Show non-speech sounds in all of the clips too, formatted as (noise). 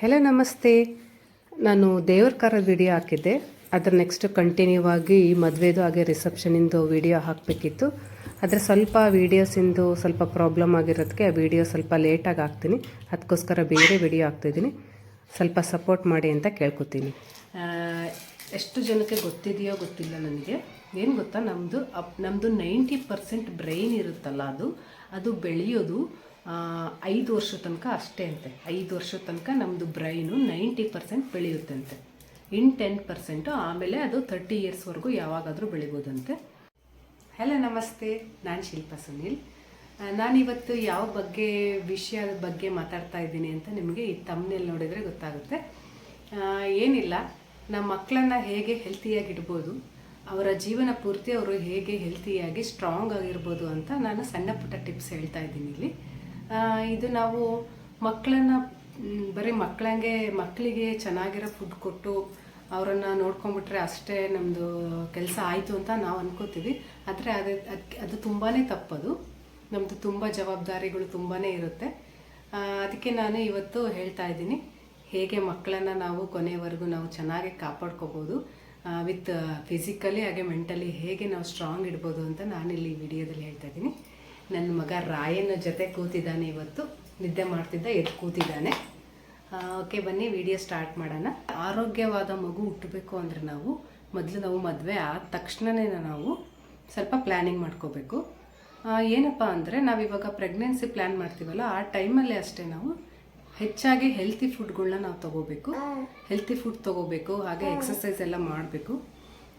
Hello ನಮಸ್ತೆ. ನಾನು ದೇವ್ರ ಕಾರದ ವಿಡಿಯೋ ಹಾಕಿದ್ದೆ. ಅದರ ನೆಕ್ಸ್ಟ್ ಕಂಟಿನ್ಯೂ ಆಗಿ ಮದುವೆದು ಹಾಗೆ ರಿಸೆಪ್ಷನಿಂದು ವಿಡಿಯೋ ಹಾಕಬೇಕಿತ್ತು. ಆದರೆ ಸ್ವಲ್ಪ ವೀಡಿಯೋಸಿಂದು ಸ್ವಲ್ಪ ಪ್ರಾಬ್ಲಮ್ ಆಗಿರೋದಕ್ಕೆ ಆ ವಿಡಿಯೋ ಸ್ವಲ್ಪ ಲೇಟಾಗಿ ಹಾಕ್ತೀನಿ. ಅದಕ್ಕೋಸ್ಕರ ಬೇರೆ ವಿಡಿಯೋ ಹಾಕ್ತಿದ್ದೀನಿ ಸ್ವಲ್ಪ ಸಪೋರ್ಟ್ ಮಾಡಿ ಅಂತ ಕೇಳ್ಕೊತೀನಿ. ಎಷ್ಟು ಜನಕ್ಕೆ ಗೊತ್ತಿದೆಯೋ ಗೊತ್ತಿಲ್ಲ ನನಗೆ. ಏನು ಗೊತ್ತಾ? ನಮ್ಮದು ಅಪ್ ನಮ್ಮದು ನೈಂಟಿ ಪರ್ಸೆಂಟ್ ಬ್ರೈನ್ ಇರುತ್ತಲ್ಲ ಅದು. ಅದು ಬೆಳೆಯೋದು ಐದು ವರ್ಷದ ತನಕ ಅಷ್ಟೇ ಅಂತೆ. ಐದು ವರ್ಷದ ತನಕ ನಮ್ಮದು ಬ್ರೈನು ನೈಂಟಿ ಪರ್ಸೆಂಟ್ ಬೆಳೆಯುತ್ತಂತೆ. ಇನ್ ಟೆನ್ ಪರ್ಸೆಂಟು, ಆಮೇಲೆ ಅದು ತರ್ಟಿ ಇಯರ್ಸ್ವರೆಗೂ ಯಾವಾಗಾದರೂ ಬೆಳಿಬೋದಂತೆ. ಹಲೋ, ನಮಸ್ತೆ. ನಾನು ಶಿಲ್ಪಾ ಸುನೀಲ್. ನಾನಿವತ್ತು ಯಾವ ಬಗ್ಗೆ, ವಿಷಯದ ಬಗ್ಗೆ ಮಾತಾಡ್ತಾ ಇದ್ದೀನಿ ಅಂತ ನಿಮಗೆ ಈ ತಮ್ಮನೇಲಿ ನೋಡಿದರೆ ಗೊತ್ತಾಗುತ್ತೆ. ಏನಿಲ್ಲ. ನಮ್ಮ ಮಕ್ಕಳನ್ನ ಹೇಗೆ ಹೆಲ್ತಿಯಾಗಿ ಇಡ್ಬೋದು, ಅವರ ಜೀವನ ಪೂರ್ತಿ ಅವರು ಹೇಗೆ ಹೆಲ್ತಿಯಾಗಿ ಸ್ಟ್ರಾಂಗ್ ಆಗಿರ್ಬೋದು ಅಂತ ನಾನು ಸಣ್ಣ ಪುಟ್ಟ ಟಿಪ್ಸ್ ಹೇಳ್ತಾ ಇದ್ದೀನಿ ಇಲ್ಲಿ. ಇದು ನಾವು ಮಕ್ಕಳನ್ನ ಬರೀ ಮಕ್ಕಳಂಗೆ, ಮಕ್ಕಳಿಗೆ ಚೆನ್ನಾಗಿರೋ ಫುಡ್ ಕೊಟ್ಟು ಅವರನ್ನು ನೋಡ್ಕೊಂಬಿಟ್ರೆ ಅಷ್ಟೇ ನಮ್ಮದು ಕೆಲಸ ಆಯಿತು ಅಂತ ನಾವು ಅನ್ಕೋತೀವಿ. ಆದರೆ ಅದು ಅದಕ್ಕೆ ಅದು ತುಂಬಾ ತಪ್ಪದು. ನಮ್ಮದು ತುಂಬ ಜವಾಬ್ದಾರಿಗಳು ತುಂಬಾ ಇರುತ್ತೆ. ಅದಕ್ಕೆ ನಾನು ಇವತ್ತು ಹೇಳ್ತಾ ಇದ್ದೀನಿ. ಹೇಗೆ ಮಕ್ಕಳನ್ನು ನಾವು ಕೊನೆವರೆಗೂ ನಾವು ಚೆನ್ನಾಗಿ ಕಾಪಾಡ್ಕೋಬೋದು ವಿತ್ ಫಿಸಿಕಲಿ ಹಾಗೆ ಮೆಂಟಲಿ ಹೇಗೆ ನಾವು ಸ್ಟ್ರಾಂಗ್ ಇಡ್ಬೋದು ಅಂತ ನಾನಿಲ್ಲಿ ವಿಡಿಯೋದಲ್ಲಿ ಹೇಳ್ತಾ ಇದ್ದೀನಿ. ನನ್ನ ಮಗ ರಾಯನ ಜೊತೆ ಕೂತಿದ್ದಾನೆ ಇವತ್ತು. ನಿದ್ದೆ ಮಾಡ್ತಿದ್ದ ಎದ್ದು ಕೂತಿದ್ದಾನೆ. ಓಕೆ ಬನ್ನಿ ವಿಡಿಯೋ ಸ್ಟಾರ್ಟ್ ಮಾಡೋಣ. ಆರೋಗ್ಯವಾದ ಮಗು ಹುಟ್ಟಬೇಕು ಅಂದರೆ ನಾವು ಮೊದಲು ನಾವು ಮದುವೆ ಆದ ತಕ್ಷಣವೇ ನಾವು ಸ್ವಲ್ಪ ಪ್ಲ್ಯಾನಿಂಗ್ ಮಾಡ್ಕೋಬೇಕು. ಏನಪ್ಪ ಅಂದರೆ ನಾವಿವಾಗ ಪ್ರೆಗ್ನೆನ್ಸಿ ಪ್ಲ್ಯಾನ್ ಮಾಡ್ತೀವಲ್ಲ ಆ ಟೈಮಲ್ಲಿ ಅಷ್ಟೇ ನಾವು ಹೆಚ್ಚಾಗಿ ಹೆಲ್ತಿ ಫುಡ್ಗಳನ್ನ ನಾವು ತಗೋಬೇಕು. ಹೆಲ್ತಿ ಫುಡ್ ತಗೋಬೇಕು ಹಾಗೆ ಎಕ್ಸಸೈಸ್ ಎಲ್ಲ ಮಾಡಬೇಕು.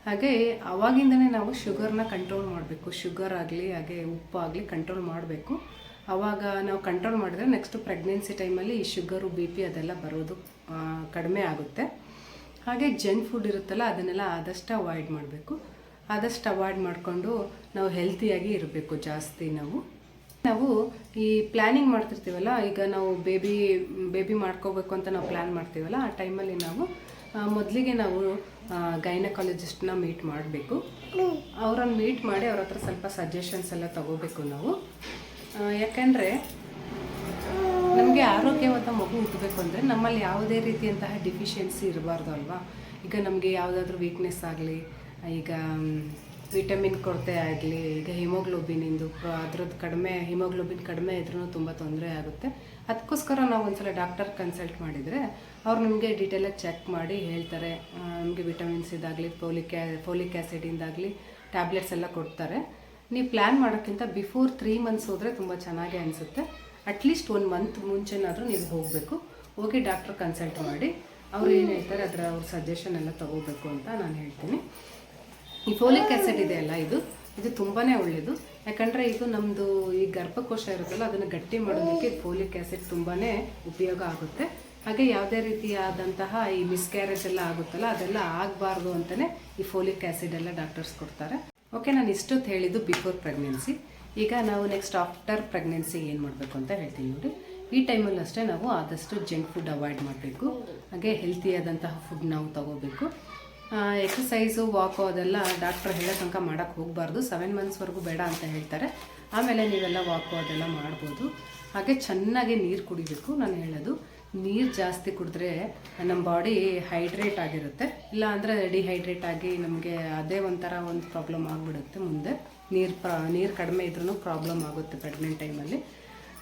ಹಾಗೆ ಅವಾಗಿಂದನೇ ನಾವು ಶುಗರ್ನ ಕಂಟ್ರೋಲ್ ಮಾಡಬೇಕು. ಶುಗರ್ ಆಗಲಿ, ಹಾಗೆ ಉಪ್ಪು ಆಗಲಿ ಕಂಟ್ರೋಲ್ ಮಾಡಬೇಕು. ಆವಾಗ ನಾವು ಕಂಟ್ರೋಲ್ ಮಾಡಿದ್ರೆ ನೆಕ್ಸ್ಟ್ ಪ್ರೆಗ್ನೆನ್ಸಿ ಟೈಮಲ್ಲಿ ಈ ಶುಗರು ಬಿ ಪಿ ಅದೆಲ್ಲ ಬರೋದು ಕಡಿಮೆ ಆಗುತ್ತೆ. ಹಾಗೆ ಜಂಕ್ ಫುಡ್ ಇರುತ್ತಲ್ಲ, ಅದನ್ನೆಲ್ಲ ಆದಷ್ಟು ಅವಾಯ್ಡ್ ಮಾಡಬೇಕು. ಆದಷ್ಟು ಅವಾಯ್ಡ್ ಮಾಡಿಕೊಂಡು ನಾವು ಹೆಲ್ತಿಯಾಗಿ ಇರಬೇಕು ಜಾಸ್ತಿ ನಾವು. ನಾವು ಈ ಪ್ಲ್ಯಾನಿಂಗ್ ಮಾಡ್ತಿರ್ತೀವಲ್ಲ, ಈಗ ನಾವು ಬೇಬಿ ಬೇಬಿ ಮಾಡ್ಕೋಬೇಕು ಅಂತ ನಾವು ಪ್ಲ್ಯಾನ್ ಮಾಡ್ತೀವಲ್ಲ, ಆ ಟೈಮಲ್ಲಿ ನಾವು ಮೊದಲಿಗೆ ನಾವು ಗೈನಕಾಲಜಿಸ್ಟ್ನ ಮೀಟ್ ಮಾಡಬೇಕು. ಅವ್ರನ್ನ ಮೀಟ್ ಮಾಡಿ ಅವ್ರ ಹತ್ರ ಸ್ವಲ್ಪ ಸಜೆಷನ್ಸ್ ಎಲ್ಲ ತಗೋಬೇಕು ನಾವು. ಯಾಕೆಂದರೆ ನಮಗೆ ಆರೋಗ್ಯವಾದ ಮಗು ಹುಟ್ಟಬೇಕು ಅಂದರೆ ನಮ್ಮಲ್ಲಿ ಯಾವುದೇ ರೀತಿಯಂತಹ ಡಿಫಿಷಿಯನ್ಸಿ ಇರಬಾರ್ದು ಅಲ್ವಾ? ಈಗ ನಮಗೆ ಯಾವುದಾದ್ರೂ ವೀಕ್ನೆಸ್ ಆಗಲಿ ಈಗ ವಿಟಮಿನ್ ಕೊರತೆ ಆಗಲಿ, ಈಗ ಹಿಮೋಗ್ಲೋಬಿನಿಂದು ಅದ್ರದ್ದು ಕಡಿಮೆ, ಹಿಮೋಗ್ಲೋಬಿನ್ ಕಡಿಮೆ ಇದ್ರೂ ತುಂಬ ತೊಂದರೆ ಆಗುತ್ತೆ. ಅದಕ್ಕೋಸ್ಕರ ನಾವು ಒಂದ್ಸಲ ಡಾಕ್ಟರ್ ಕನ್ಸಲ್ಟ್ ಮಾಡಿದರೆ ಅವ್ರು ನಿಮಗೆ ಡೀಟೇಲಾಗಿ ಚೆಕ್ ಮಾಡಿ ಹೇಳ್ತಾರೆ. ನಿಮಗೆ ವಿಟಮಿನ್ಸ್ ಇದಾಗಲಿ ಫೋಲಿಕ್ ಫೋಲಿಕ್ ಆ್ಯಸಿಡಿಂದಾಗಲಿ ಟ್ಯಾಬ್ಲೆಟ್ಸ್ ಎಲ್ಲ ಕೊಡ್ತಾರೆ. ನೀವು ಪ್ಲ್ಯಾನ್ ಮಾಡೋಕ್ಕಿಂತ ಬಿಫೋರ್ ತ್ರೀ ಮಂತ್ಸ್ ಹೋದರೆ ತುಂಬ ಚೆನ್ನಾಗಿ ಅನಿಸುತ್ತೆ. ಅಟ್ಲೀಸ್ಟ್ ಒಂದು ಮಂತ್ ಮುಂಚೆನಾದರೂ ನೀವು ಹೋಗಬೇಕು. ಹೋಗಿ ಡಾಕ್ಟ್ರ್ ಕನ್ಸಲ್ಟ್ ಮಾಡಿ ಅವ್ರು ಏನು ಹೇಳ್ತಾರೆ ಅದರ ಅವ್ರ ಸಜೆಷನ್ ಎಲ್ಲ ತಗೋಬೇಕು ಅಂತ ನಾನು ಹೇಳ್ತೀನಿ. ಈ ಫೋಲಿಕ್ ಆ್ಯಸಿಡ್ ಇದೆಯಲ್ಲ ಇದು? ಇದು ತುಂಬಾ ಒಳ್ಳೆಯದು ಯಾಕಂದರೆ ಇದು ನಮ್ಮದು ಈ ಗರ್ಭಕೋಶ ಇರುತ್ತಲ್ಲ, ಅದನ್ನು ಗಟ್ಟಿ ಮಾಡೋದಕ್ಕೆ ಫೋಲಿಕ್ ಆ್ಯಸಿಡ್ ತುಂಬಾ ಉಪಯೋಗ ಆಗುತ್ತೆ. ಹಾಗೆ ಯಾವುದೇ ರೀತಿಯಾದಂತಹ ಈ ಮಿಸ್ಕ್ಯಾರೇಜ್ ಎಲ್ಲ ಆಗುತ್ತಲ್ಲ, ಅದೆಲ್ಲ ಆಗಬಾರ್ದು ಅಂತಲೇ ಈ ಫೋಲಿಕ್ ಆ್ಯಸಿಡ್ ಎಲ್ಲ ಡಾಕ್ಟರ್ಸ್ ಕೊಡ್ತಾರೆ. ಓಕೆ ನಾನು ಇಷ್ಟೊತ್ತು ಹೇಳಿದ್ದು ಬಿಫೋರ್ ಪ್ರೆಗ್ನೆನ್ಸಿ ಈಗ ನಾವು ನೆಕ್ಸ್ಟ್ ಆಫ್ಟರ್ ಪ್ರೆಗ್ನೆನ್ಸಿ ಏನು ಮಾಡಬೇಕು ಅಂತ ಹೇಳ್ತೀನಿ ನೋಡಿ. ಈ ಟೈಮಲ್ಲಿ ಅಷ್ಟೇ ನಾವು ಆದಷ್ಟು ಜಂಕ್ ಫುಡ್ ಅವಾಯ್ಡ್ ಮಾಡಬೇಕು. ಹಾಗೆ ಹೆಲ್ತಿಯಾದಂತಹ ಫುಡ್ ನಾವು ತಗೋಬೇಕು. ಎಕ್ಸಸೈಸು ವಾಕು ಅದೆಲ್ಲ ಡಾಕ್ಟ್ರ್ ಹೇಳೋ ತನಕ ಮಾಡೋಕ್ಕೆ ಹೋಗಬಾರ್ದು. ಸೆವೆನ್ ಮಂತ್ಸ್ವರೆಗೂ ಬೇಡ ಅಂತ ಹೇಳ್ತಾರೆ. ಆಮೇಲೆ ನೀವೆಲ್ಲ ವಾಕು ಅದೆಲ್ಲ ಮಾಡ್ಬೋದು. ಹಾಗೆ ಚೆನ್ನಾಗಿ ನೀರು ಕುಡಿಬೇಕು ನಾನು ಹೇಳೋದು. ನೀರು ಜಾಸ್ತಿ ಕುಡಿದ್ರೆ ನಮ್ಮ ಬಾಡಿ ಹೈಡ್ರೇಟ್ ಆಗಿರುತ್ತೆ. ಇಲ್ಲ ಅಂದರೆ ಡಿಹೈಡ್ರೇಟ್ ಆಗಿ ನಮಗೆ ಅದೇ ಒಂಥರ ಒಂದು ಪ್ರಾಬ್ಲಮ್ ಆಗಿಬಿಡುತ್ತೆ ಮುಂದೆ. ನೀರು ಪ್ರ, ನೀರು ಕಡಿಮೆ ಇದ್ರೂ ಪ್ರಾಬ್ಲಮ್ ಆಗುತ್ತೆ ಪ್ರೆಗ್ನೆಂಟ್ ಟೈಮಲ್ಲಿ